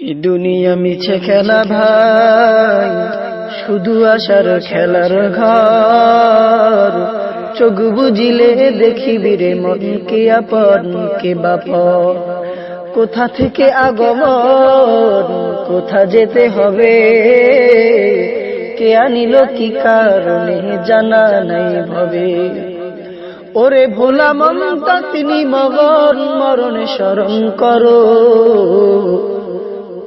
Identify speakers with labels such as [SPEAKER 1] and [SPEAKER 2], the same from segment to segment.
[SPEAKER 1] দুনিয়া মিছে খেলা ভাই, শুধু আসার খেলার ঘর। চোখ বুঝিলে দেখিবি রে মন কে আপন, কে বাপ কোথা থেকে আগমন, কোথা যেতে হবে? কে আনিল, কি কারণে জানা নাই ভবে। ওরে ভোলা মমতা তিনি মগন, মরণে স্মরণ করো।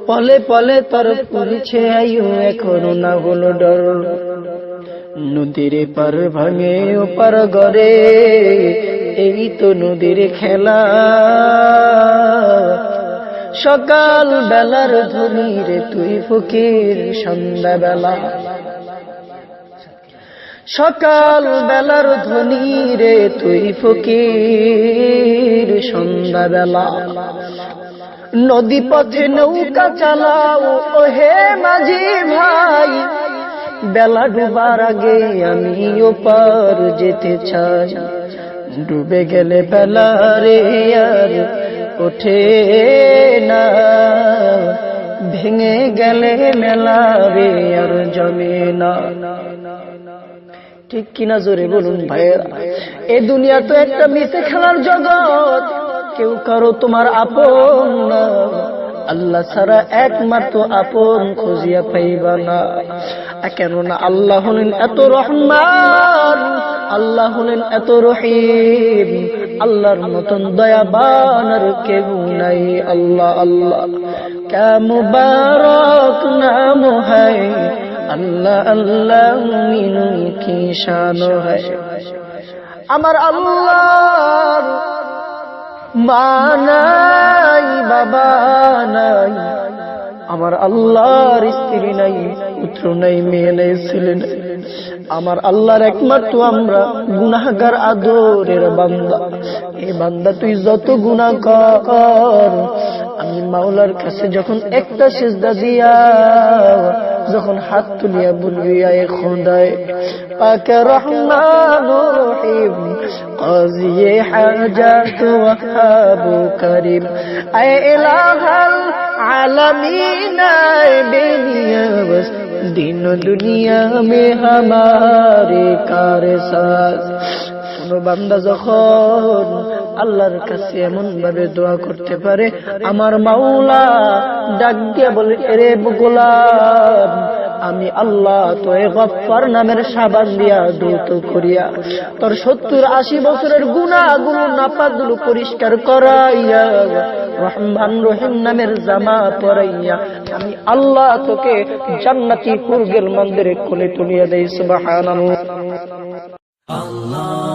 [SPEAKER 1] পলে পলে তোর পুলিছে আয়ু, এখনও না হলো ডর। নদীর পার ভাঙে ও পার গড়ে, এই তো নদীর খেলা। সকাল বেলার ধনী রে তুই ফকির সন্ধ্যা বেলা সকাল বেলার ধনী রে তুই ফকির সন্ধ্যা বেলা নদী পথে নৌকা চালাও ও হে মাঝি ভাই। বেলা ডুবার আগে আমি ওপার যেতে চাই। ডুবে গেলে বেলা রে আর ওঠে না। ভেঙে গেলে মেলা রে আর জমে না। ঠিক কিনা জোরে বলুন ভাইয়েরা, এ দুনিয়া তো একটা মিশে খেলার জগৎ। কেউ কারও তোমার আপন না। আল্লাহ ছাড়া একমাত্র আপন খুঁজিয়া পাইবা না। কেননা আল্লাহ হলেন এত রহমান, আল্লাহ হলেন এত রহিম। আল্লাহর মতন দয়াবান আর কেউ নাই, আল্লাহ আল্লাহ। ক্যা মুবারক নাম হয়, আল্লাহ আল্লাহ মিনু কি শান হয়। আমার আল্লাহর নাই বাবা নাই। আমার আল্লাহর স্ত্রী নাই, পুত্র নাই, মেয়ে নাই, ছেলে নাই। আমার আল্লাহর একমাত্র আমরা গুনাহগার আদরের বান্দা। এই বান্দা তুই যত গুণা কর। আমি মাওলার কাছে যখন একটা সেজদা দিয়া, যখন হাত তুলিয়া বলবি আয় খোদায় পাকে রহমান রহিম قاضي حاجات وهاب كريم أي إله العالمين দুনিয়া মে হামারে কার কোনো বান্দা যখন আল্লাহর কাছে এমন ভাবে দোয়া করতে পারে আমার মাওলা ডাক দিয়া বলে এরে গোলাম আমি আল্লাহ তোরে গফার নামের সাবান দিয়া দৌত করিয়া তোর সত্তর আশি বছরের গুণাগুলো, নাপাকগুলো পরিষ্কার করাইয়া রহমান রহিম নামের জামা পরাইয়া আমি আল্লাহ তোকে জান্নাতি কুরগেল মন্দিরে খুলে তুলিয়া দেই, সুবহানাল্লাহ।
[SPEAKER 2] Allah